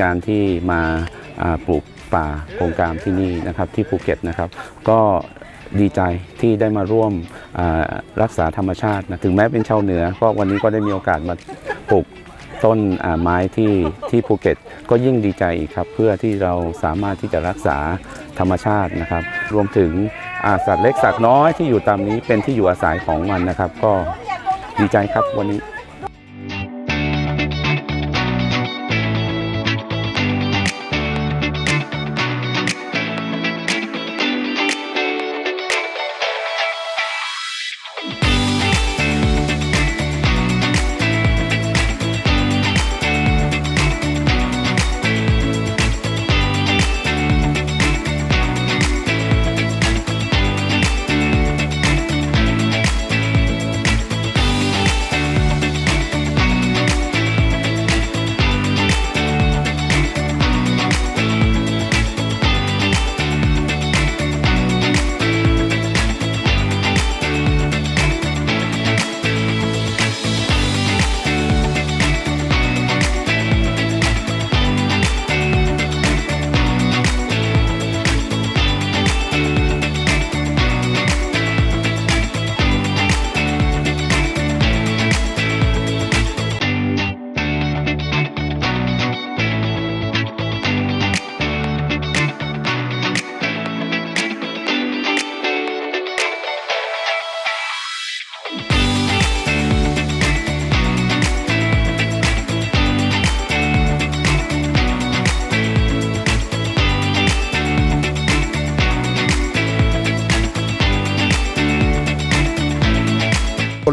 การที่มาปลูกป่าโครงการที่นี่นะครับที่ภูเก็ตนะครับ ก็ดีใจที่ได้มาร่วมรักษาธรรมชาตินะถึงแม้เป็นชาวเหนือก็วันนี้ก็ได้มีโอกาสมาปลูกต้นไม้ที่ที่ภูเก็ต ก็ยิ่งดีใจอีกครับ เพื่อที่เราสามารถที่จะรักษาธรรมชาตินะครับ รวมถึงสัตว์เล็กสัตว์น้อยที่อยู่ตามนี้เป็นที่อยู่อาศัยของมันนะครับ ก็ดีใจครับวันนี้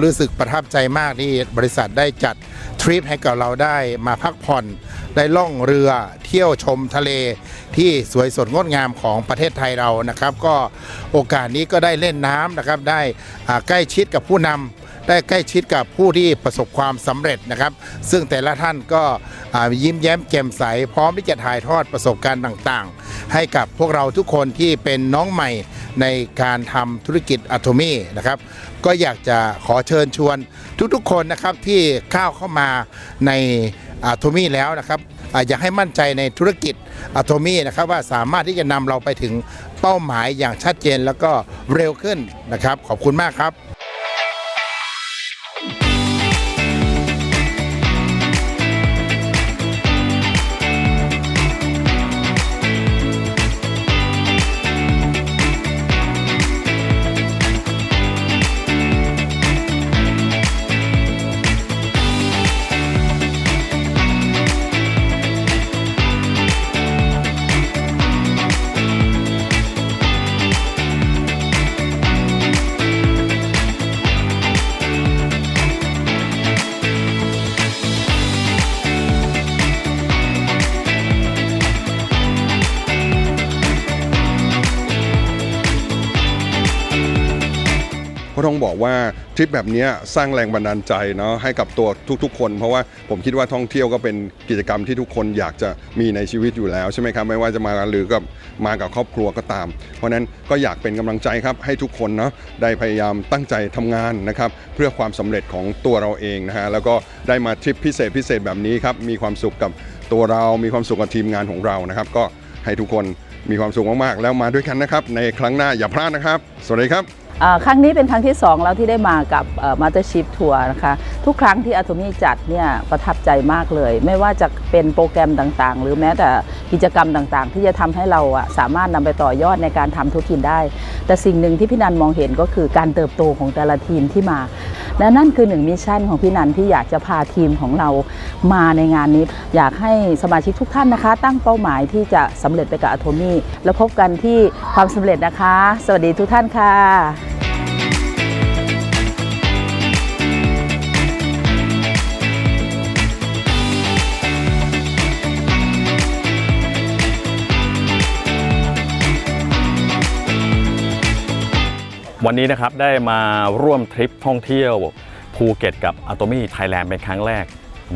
รู้สึกประทับใจมากที่บริษัทได้จัดทริปให้กับเราได้มาพักผ่อนได้ล่องเรือเที่ยวชมทะเลที่สวยสดงดงามของประเทศไทยเรานะครับ ก็โอกาสนี้ก็ได้เล่นน้ำนะครับได้ใกล้ชิดกับผู้นำ ได้ใกล้ชิดกับผู้ที่ประสบความสำเร็จนะครับ ซึ่งแต่ละท่านก็ยิ้มแย้มแจ่มใส พร้อมที่จะถ่ายทอดประสบการณ์ต่างๆ ให้กับพวกเราทุกคนที่เป็นน้องใหม่ในการทำธุรกิจอะโทมี่นะครับก็อยากจะขอเชิญชวนทุกๆคนนะครับที่ก้าวเข้ามาในอะโทมี่แล้วนะครับอ่าอยากให้มั่นใจในธุรกิจอะโทมี่นะครับว่าสามารถที่จะนำเราไปถึงเป้าหมายอย่างชัดเจนแล้วก็เร็วขึ้นนะครับ ขอบคุณมากครับ ก็ต้องบอกว่าทริปแบบนี้สร้างแรงบันดาลใจเนาะให้กับตัวทุกๆ คน เพราะว่าผมคิดว่าท่องเที่ยวก็เป็นกิจกรรมที่ทุกคนอยากจะมีในชีวิตอยู่แล้วใช่ไหมครับไม่ว่าจะมาหรือกับมากับครอบครัวก็ตาม เพราะนั้นก็อยากเป็นกำลังใจครับให้ทุกคนเนาะได้พยายามตั้งใจทำงานนะครับเพื่อความสำเร็จของตัวเราเองนะฮะแล้วก็ได้มาทริปพิเศษพิเศษแบบนี้ครับมีความสุขกับตัวเรา มีความสุขกับทีมงานของเรานะครับ ก็ให้ทุกคนมีความสุขมากๆ แล้วมาด้วยกันนะครับ ในครั้งหน้าอย่าพลาดนะครับ สวัสดีครับ ครั้งนี้เป็นครั้งที่ 2 แล้วที่ได้มากับมาสเตอร์ชิพทัวร์นะคะทุกครั้งที่อะโทมี่จัดเนี่ยประทับใจมากเลย ไม่ว่าจะเป็นโปรแกรมต่างๆ หรือแม้แต่กิจกรรมต่างๆ ที่จะทำให้เราอะสามารถนำไปต่อยอดในการทำธุรกิจได้ แต่สิ่งหนึ่งที่พี่นันมองเห็นก็คือการเติบโตของแต่ละทีมที่มา และนั่นคือหนึ่งมิชชั่นของพี่นันที่อยากจะพาทีมของเรามาในงานนี้ อยากให้สมาชิกทุกท่านนะคะ ตั้งเป้าหมายที่จะสำเร็จไปกับอะโทมี่แล้วพบกันที่ความสำเร็จนะคะ สวัสดีทุกท่านค่ะ วันนี้นะครับได้มาร่วมทริปท่องเที่ยวภูเก็ตกับ a t o m y Thailand เป็นครั้งแรก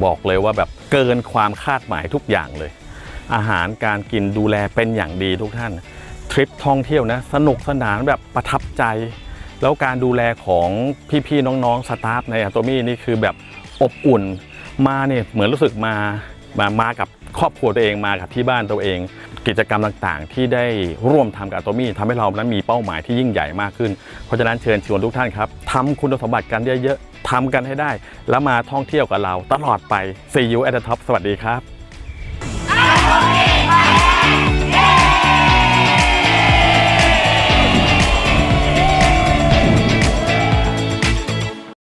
บอกเลยว่าแบบเกินความคาดหมายทุกอย่างเลย อาหารการกินดูแลเป็นอย่างดีทุกท่าน ทริปท่องเที่ยวนะสนุกสนานแบบประทับใจ แล้วการดูแลของพี่ๆน้องๆสตาฟใน a t o m y นี่คือแบบอบอุ่นมาเนี่ยเหมือนรู้สึกมามามากับครอบครัวตัวเองมากับที่บ้านตัวเอง กิจกรรมต่างๆ ที่ได้ร่วมทำกับอะโตมี่ทำให้เรานั้นมีเป้าหมายที่ยิ่งใหญ่มากขึ้น เพราะฉะนั้นเชิญชวนทุกท่านครับทำคุณสมบัติกันเยอะๆทำกันให้ได้ แล้วมาท่องเที่ยวกับเราตลอดไป See you at the top สวัสดีครับ